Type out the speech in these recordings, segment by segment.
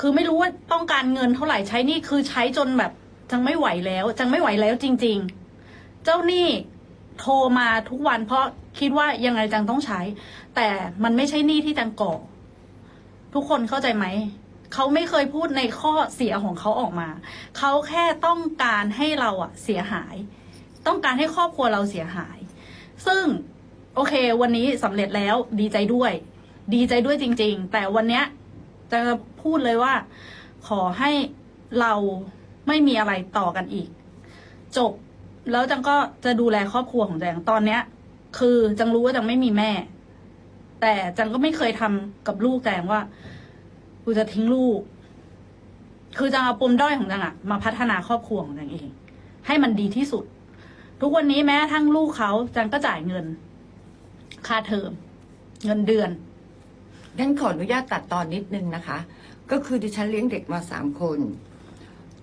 คือไม่รู้ว่าต้องการเงินเท่าไหร่ใช้นี่คือใช้จนแบบจังไม่ไหวแล้ว จังไม่ไหวแล้วจริง ๆ เจ้าหนี้โทรมาทุกวันเพราะคิดว่ายังไงจังต้องใช้ แต่มันไม่ใช่หนี้ที่จังก่อ ทุกคนเข้าใจไหม เขาไม่เคยพูดในข้อเสียของเขาออกมา เขาแค่ต้องการให้เราอะเสียหาย ต้องการให้ครอบครัวเราเสียหาย ซึ่งโอเค วันนี้สำเร็จแล้วดีใจด้วย ดีใจด้วยจริง ๆ แต่วันเนี้ย จะพูดเลยว่า ขอให้เราไม่มีอะไรต่อกันอีก จบแล้วจังก็จะดูแลครอบครัวของแจงตอนเนี้ย คือจังรู้ว่าจังไม่มีแม่ แต่จังก็ไม่เคยทำกับลูกแจงว่ากูจะทิ้งลูก คือจังเอาปมด้อยของจังอะมาพัฒนาครอบครัวของจังเอง ให้มันดีที่สุด ทุกวันนี้แม้ทั้งลูกเขาจังก็จ่ายเงิน ค่าเทอม เงินเดือน งั้นขออนุญาตตัดตอนนิดนึงนะคะ ก็คือดิฉันเลี้ยงเด็กมาสามคน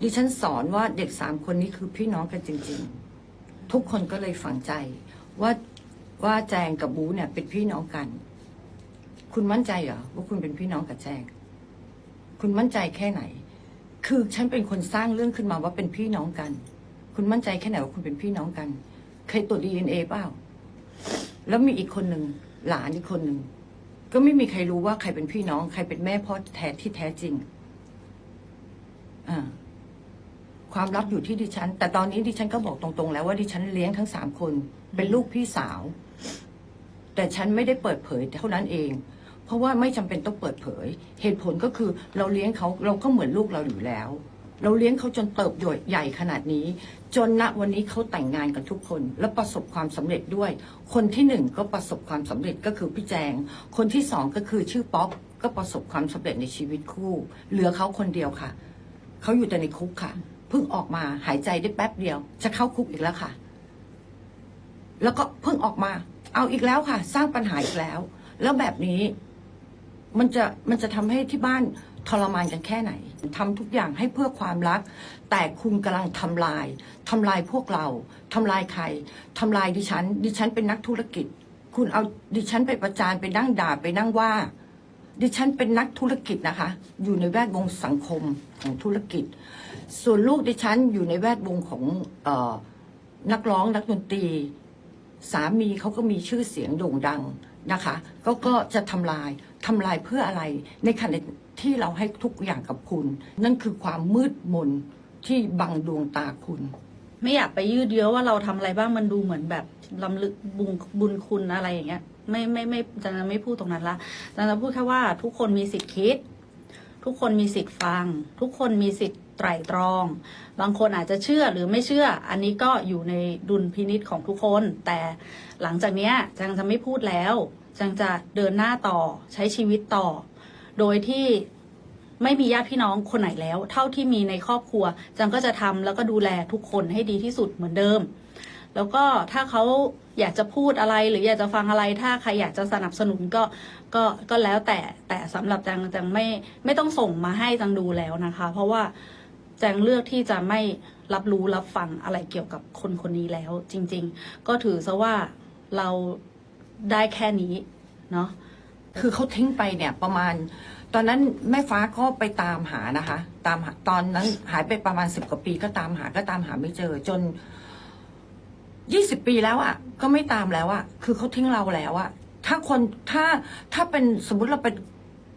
ดิฉันสอนว่าเด็กสามคนนี้คือพี่น้องกันจริง ๆ ทุกคนก็เลยฝังใจว่าว่าแจงกับบูเนี่ยเป็นพี่น้องกัน คุณมั่นใจเหรอว่าคุณเป็นพี่น้องกับแจง คุณมั่นใจแค่ไหน คือฉันเป็นคนสร้างเรื่องขึ้นมาว่าเป็นพี่น้องกัน คุณมั่นใจแค่ไหนว่าคุณเป็นพี่น้องกัน เคยตรวจดีเอ็นเอเปล่า แล้วมีอีกคนหนึ่งหลานอีกคนหนึ่ง ก็ไม่มีใครรู้ว่าใครเป็นพี่น้อง ใครเป็นแม่พ่อแท้ที่แท้จริงอ่าความลับอยู่ที่ดิฉัน แต่ตอนนี้ดิฉันก็บอกตรงๆ แล้วว่าดิฉันเลี้ยงทั้งสามคน เป็นลูกพี่สาว แต่ฉันไม่ได้เปิดเผยเท่านั้นเอง เพราะว่าไม่จำเป็นต้องเปิดเผย เหตุผลก็คือเราเลี้ยงเขาเราก็เหมือนลูกเราอยู่แล้ว เราเลี้ยงเขาจนเติบโตใหญ่ขนาดนี้ จนณวันนี้เขาแต่งงานกันทุกคน และประสบความสำเร็จด้วย คนที่หนึ่งก็ประสบความสำเร็จก็คือพี่แจง คนที่สองก็คือชื่อป๊อปก็ประสบความสำเร็จในชีวิตคู่ เหลือเขาคนเดียวค่ะเขาอยู่แต่ในคุกค่ะเพิ่งออกมาหายใจได้แป๊บเดียว จะเข้าคุกอีกแล้วค่ะ แล้วก็เพิ่งออกมา เอาอีกแล้วค่ะ สร้างปัญหาอีกแล้ว แล้วแบบนี้ มันจะมันจะทำให้ที่บ้าน ทรมานกันแค่ไหนทำทุกอย่างให้เพื่อความรัก แต่คุณกำลังทำลายทำลายพวกเราทำลายใครทำลายดิฉัน ดิฉันเป็นนักธุรกิจ คุณเอาดิฉันไปประจานไปนั่งด่าไปนั่งว่า ดิฉันเป็นนักธุรกิจนะคะ อยู่ในแวดวงสังคมของธุรกิจ ส่วนลูกดิฉันอยู่ในแวดวงของออนักร้องนักดนตรี สามีเขาก็มีชื่อเสียงโด่งดังนะคะ ก็ก็จะทำลายทำลายเพื่ออะไรในขณะ ที่เราให้ทุกอย่างกับคุณ นั่นคือความมืดมนที่บังดวงตาคุณ ไม่อยากไปยืดเยื้อว่าเราทำอะไรบ้างมันดูเหมือนแบบลำลึกบุญบุญคุณอะไรอย่างเงี้ย ไม่ไม่ไม่จันจะไม่พูดตรงนั้นละจันจะพูดแค่ว่าทุกคนมีสิทธิ์คิด ทุกคนมีสิทธิ์ฟัง ทุกคนมีสิทธิ์ไตร่ตรอง บางคนอาจจะเชื่อหรือไม่เชื่อ อันนี้ก็อยู่ในดุลพินิษของทุกคน แต่หลังจากเนี้ยจังจะไม่พูดแล้ว จังจะเดินหน้าต่อใช้ชีวิตต่อ โดยที่ไม่มีญาติพี่น้องคนไหนแล้ว เท่าที่มีในครอบครัวจังก็จะทำแล้วก็ดูแลทุกคนให้ดีที่สุดเหมือนเดิม แล้วก็ถ้าเขาอยากจะพูดอะไรหรืออยากจะฟังอะไร ถ้าใครอยากจะสนับสนุนก็ก็ก็แล้วแต่แต่สำหรับจังจังไม่ไม่ต้องส่งมาให้จังดูแล้วนะคะ เพราะว่าจังเลือกที่จะไม่รับรู้รับฟังอะไรเกี่ยวกับคนคนนี้แล้ว จริง ๆ ก็ถือซะว่าเราได้แค่นี้เนาะ คือเขาทิ้งไปเนี่ยประมาณ ตอนนั้นแม่ฟ้าก็ไปตามหานะคะ ตามหาตอนนั้นหายไปประมาณสิบกว่าปีก็ตามหาก็ตามหาไม่เจอ จนยี่สิบปีแล้วอะ่ะ ก็ไม่ตามแล้วอะ่ะ คือเขาทิ้งเราแล้วอะ่ะ ถ้าคนถ้าถ้าเป็นสมมุติเราเป็น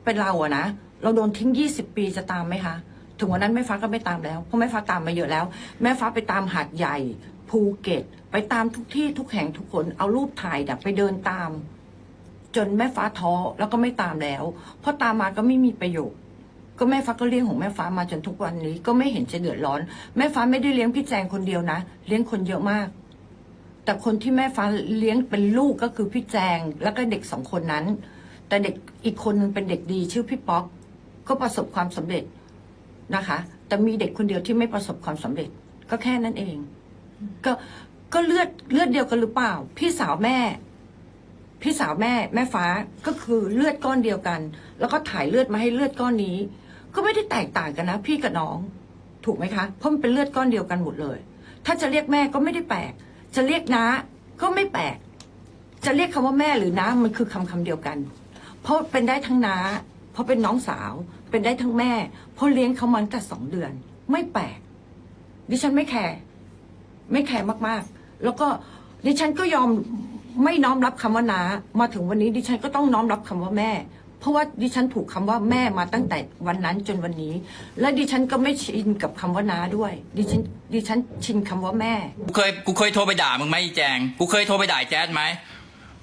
เป็นเราอะนะเราโดนทิ้งยี่สิบปีจะตามไหมคะถึงวันนั้นแม่ฟ้าก็ไม่ตามแล้วเพราะแม่ฟ้าตามมาเยอะแล้ว แม่ฟ้าไปตามหาดใหญ่ภูเก็ต ไปตามทุกที่ทุกแห่งทุกคนเอารูปถ่ายเนี่ยไปเดินตาม จนแม่ฟ้าท้อแล้วก็ไม่ตามแล้ว เพราะตามมาก็ไม่มีประโยชน์ก็แม่ฟ้าก็เลี้ยงของแม่ฟ้ามาจนทุกวันนี้ ก็ไม่เห็นจะเดือดร้อน แม่ฟ้าไม่ได้เลี้ยงพี่แจงคนเดียวนะ เลี้ยงคนเยอะมาก แต่คนที่แม่ฟ้าเลี้ยงเป็นลูกก็คือพี่แจงแล้วก็เด็กสองคนนั้น แต่เด็กอีกคนนึงเป็นเด็กดีชื่อพี่ป๊อก ก็ประสบความสำเร็จนะคะ แต่มีเด็กคนเดียวที่ไม่ประสบความสำเร็จ ก็แค่นั้นเอง ก็ก็เลือดเลือดเดียวกันหรือเปล่า พี่สาวแม่ พี่สาวแม่แม่ฟ้าก็คือเลือดก้อนเดียวกัน แล้วก็ถ่ายเลือดมาให้เลือดก้อนนี้ ก็ไม่ได้แตกต่างกันนะ พี่กับน้อง ถูกไหมคะ เพราะมันเป็นเลือดก้อนเดียวกันหมดเลย ถ้าจะเรียกแม่ก็ไม่ได้แปลก จะเรียกน้าก็ไม่แปลก จะเรียกคำว่าแม่หรือน้ามันคือคำคำเดียวกัน เพราะเป็นได้ทั้งน้า เพราะเป็นน้องสาว เป็นได้ทั้งแม่ เพราะเลี้ยงเขามาตั้งแต่สองเดือน ไม่แปลก ดิฉันไม่แคร์ไม่แคร์มากๆ แล้วก็ดิฉันก็ยอม ไม่น้อมรับคำว่านามาถึงวันนี้ดิฉันก็ต้องน้อมรับคำว่าแม่ เพราะว่าดิฉันถูกคำว่าแม่มาตั้งแต่วันนั้นจนวันนี้ และดิฉันก็ไม่ชินกับคำว่านาด้วย ดิฉันดิฉันชินคำว่าแม่ กูเคยกูเคยโทรไปด่ามึงไหมอีแจง กูเคยโทรไปด่าแจ๊ดไหม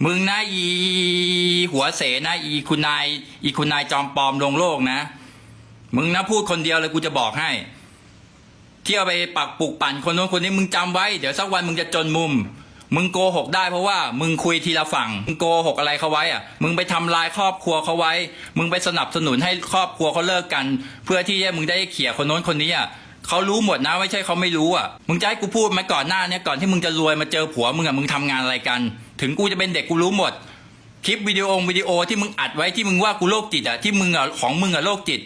มึงนะอีหัวเสนะอีคุณนายอีคุณนายจอมปลอมลงโลกนะ มึงนะพูดคนเดียวเลยกูจะบอกให้ เที่ยวไปปักปลุกปั่นคนโน้นคนนี้มึงจำไว้ เดี๋ยวสักวันมึงจะจนมุม มึงโกหกได้เพราะว่ามึงคุยทีละฝั่ง มึงโกหกอะไรเขาไว้อะมึงไปทำลายครอบครัวเขาไว้ มึงไปสนับสนุนให้ครอบครัวเขาเลิกกัน เพื่อที่จะมึงได้เขี่ยคนโน้นคนนี้อะเขารู้หมดนะไม่ใช่เขาไม่รู้อะ มึงจะให้กูพูดไหมาก่อนหน้าเนี้ยก่อนที่มึงจะรวยมาเจอผัวมึงอะมึงทำงานอะไรกัน ถึงกูจะเป็นเด็กกูรู้หมด คลิปวิดีโอวิดีโอที่มึงอัดไว้ที่มึงว่ากูโรคจิตอะที่มึงอะของมึงอะโรคจิต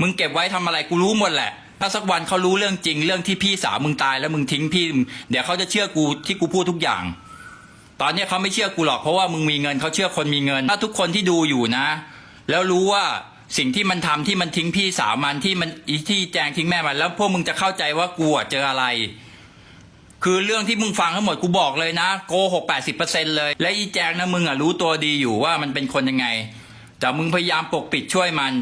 มึงเก็บไว้ทำอะไรกูรู้หมดแหละ ถ้าสักวันเขารู้เรื่องจริง เรื่องที่พี่สาวมึงตายแล้วมึงทิ้งพี่ เดี๋ยวเขาจะเชื่อกูที่กูพูดทุกอย่าง ตอนนี้เขาไม่เชื่อกูหรอกเพราะว่ามึงมีเงินเขาเชื่อคนมีเงิน ถ้าทุกคนที่ดูอยู่นะ แล้วรู้ว่าสิ่งที่มันทำที่มันทิ้งพี่สาวมันที่มันที่แจงทิ้งแม่มัน แล้วพวกมึงจะเข้าใจว่ากูเจออะไร คือเรื่องที่มึงฟังทั้งหมดกูบอกเลยนะโกหกแปดสิบเปอร์เซ็นเลยและอีแจงนะมึงอะรู้ตัวดีอยู่ว่ามันเป็นคนยังไง แต่มึงพยายามปกปิดช่วยมัน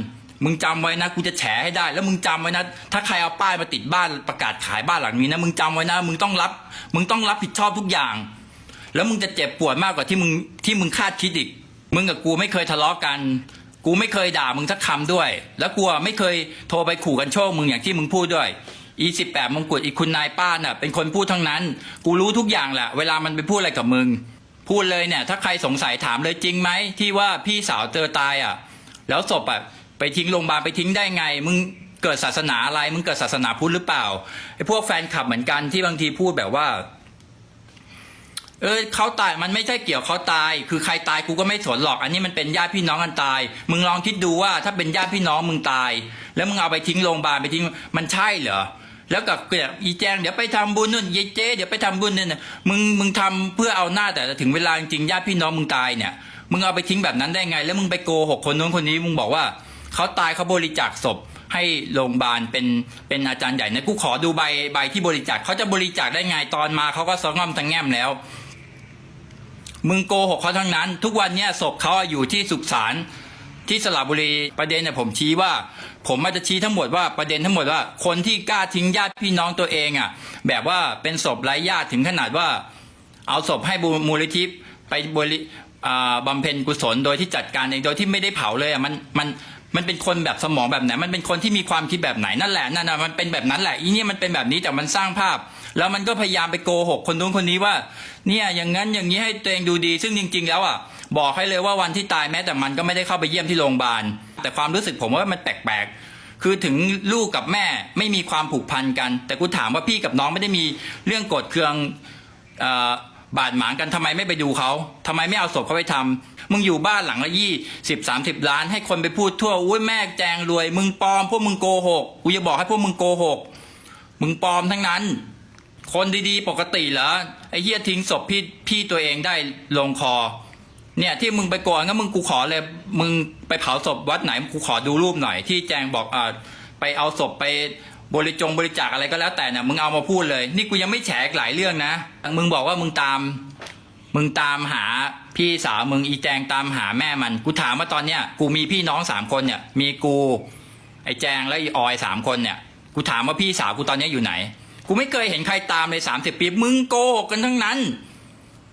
มึงจำไว้นะกูจะแฉให้ได้ แล้วมึงจำไว้นะ ถ้าใครเอาป้ายมาติดบ้านประกาศขายบ้านหลังนี้นะมึงจำไว้นะ มึงต้องรับ มึงต้องรับผิดชอบทุกอย่าง แล้วมึงจะเจ็บปวดมากกว่าที่มึงที่มึงคาดคิดอีก มึงกับกูไม่เคยทะเลาะกัน กูไม่เคยด่ามึงสักคำด้วย แล้วกูไม่เคยโทรไปขู่กันโชคมึงอย่างที่มึงพูดด้วยอีสิบแปดมงกุฎอีคุณนายป้าน่ะเป็นคนพูดทั้งนั้น กูรู้ทุกอย่างแหละเวลามันไปพูดอะไรกับมึง พูดเลยเนี่ย ถ้าใครสงสัยถามเลยจริงไหมที่ว่าพี่สาวเจอตายอะ แล้วศพอะ ไปทิ้งโรงพยาบาลไปทิ้งได้ไง มึงเกิดศาสนาอะไร มึงเกิดศาสนาพุทธหรือเปล่าไอ้พวกแฟนคลับเหมือนกันที่บางทีพูดแบบว่า เออเขาตายมันไม่ใช่เกี่ยวเขาตาย คือใครตายกูก็ไม่สนหรอก อันนี้มันเป็นญาติพี่น้องกันตาย มึงลองคิดดูว่า ถ้าเป็นญาติพี่น้องมึงตาย แล้วมึงเอาไปทิ้งโรงพยาบาลไปทิ้งมันใช่เหรอแล้วกับเกิดอีแจงเดี๋ยวไปทำบุญนู่นยายเจ๊เดี๋ยวไปทำบุญนี่นนะมึงมึงทำเพื่อเอาหน้าแต่ถึงเวลาจริงญาติพี่น้องมึงตายเนี่ย มึงเอาไปทิ้งแบบนั้นได้ไง แล้วมึงไปโกหกคนนู้นคนนี้มึงบอกว่า เขาตายเขาบริจาคศพให้โรงพยาบาลเป็นเป็นอาจารย์ใหญ่นะกูขอดูใบใบที่บริจาคเขาจะบริจาคได้ไงตอนมาเขาก็สองงอมทั้งแง้มแล้ว มึงโกหกเขาทั้งนั้น ทุกวันเนี้ยศพเขาอยู่ที่สุสานที่สระบุรีประเด็นเนี่ยผมชี้ว่า ผมอาจะชี้ทั้งหมดว่าประเด็นทั้งหมดว่า คนที่กล้าทิ้งญาติพี่น้องตัวเองอะ แบบว่าเป็นศพไร้ญาติถึงขนาดว่า เอาศพให้บูมูลนิธิไปบริบำเพ็ญกุศลโดยที่จัดการเองโดยที่ไม่ได้เผาเลยอะมันมัน มันเป็นคนแบบสมองแบบไหน มันเป็นคนที่มีความคิดแบบไหนนั่นแหละนั่นนะมันเป็นแบบนั้นแหละอีเนี่ยมันเป็นแบบนี้แต่มันสร้างภาพ แล้วมันก็พยายามไปโกหกคนนู้นคนนี้ว่า เนี่ยอย่างนั้นอย่างนี้ให้ตัวเองดูดี ซึ่งจริง ๆ แล้วอะบอกให้เลยว่าวันที่ตายแม้แต่มันก็ไม่ได้เข้าไปเยี่ยมที่โรงพยาบาลแต่ความรู้สึกผมว่ามันแปลกๆคือถึงลูกกับแม่ไม่มีความผูกพันกัน แต่กูถามว่าพี่กับน้องไม่ได้มีเรื่องโกรธเคืองอ่อ บาดหมางกันทำไมไม่ไปดูเขาทำไมไม่เอาศพเขาไปทำมึงอยู่บ้านหลังละยี่สิบสามสิบล้าน ให้คนไปพูดทั่วอุ้ยแม่แจงรวย มึงปลอมพวกมึงโกหกกูจะบอกให้พวกมึงโกหกมึงปลอมทั้งนั้น คนดีๆ ปกติเหรอไอ้เหี้ยทิ้งศพพี่พี่ตัวเองได้ลงคอ เนี่ยที่มึงไปโกนก็มึงกูขอเลย มึงไปเผาศพวัดไหนกูขอดูรูปหน่อยที่แจงบอกอ่าไปเอาศพไป บริจงบริจาคอะไรก็แล้วแต่เนี่ยมึงเอามาพูดเลย นี่กูยังไม่แฉกหลายเรื่องนะ มึงบอกว่ามึงตาม มึงตามหาพี่สาวมึงอีแจงตามหาแม่มัน กูถามว่าตอนเนี้ยกูมีพี่น้องสามคนเนี่ย มีกูไอ้แจงและอออยสามคนเนี่ย กูถามว่าพี่สาวกูตอนเนี้ยอยู่ไหน กูไม่เคยเห็นใครตามเลยสามสิบปี มึงโกหกกันทั้งนั้น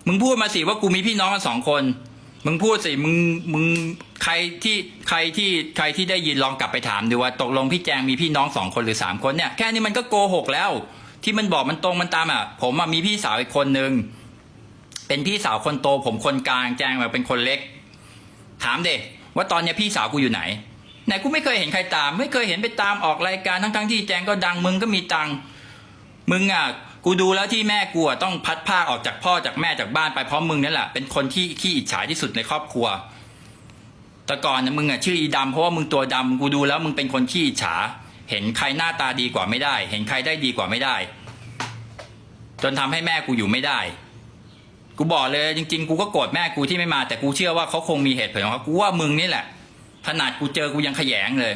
มึงพูดมาสิว่ากูมีพี่น้องกันสองคน มึงพูดสิมึงมึงใครที่ใครที่ใครที่ได้ยินลองกลับไปถามดูว่าตกลงพี่แจงมีพี่น้องสองคนหรือสามคนเนี่ยแค่นี้มันก็โกหกแล้ว ที่มันบอกมันตรงมันตามอะ ผมอะมีพี่สาวอีกคนนึงเป็นพี่สาวคนโต ผมคนกลางแจงแบบเป็นคนเล็ก ถามเดว่าตอนเนี้ยพี่สาวกูอยู่ไหนไหนกูไม่เคยเห็นใครตาม ไม่เคยเห็นไปตามออกรายการทั้งๆที่แจงก็ดังมึงก็มีตังมึงอะ กูดูแล้วที่แม่กูอะต้องพัดผ้าออกจากพ่อจากแม่จากบ้านไปเพราะมึงนั่นแหละเป็นคนที่ขี้อิจฉาที่สุดในครอบครัว แต่ก่อนนะมึงอะชื่ออีดำเพราะว่ามึงตัวดำกูดูแล้วมึงเป็นคนขี้อิจฉา เห็นใครหน้าตาดีกว่าไม่ได้ เห็นใครได้ดีกว่าไม่ได้ จนทำให้แม่กูอยู่ไม่ได้ กูบอกเลยจริง ๆ กูก็โกรธแม่กูที่ไม่มา แต่กูเชื่อว่าเขาคงมีเหตุผลของเขากูว่ามึงนี่แหละขนาดกูเจอกูยังขยงเลย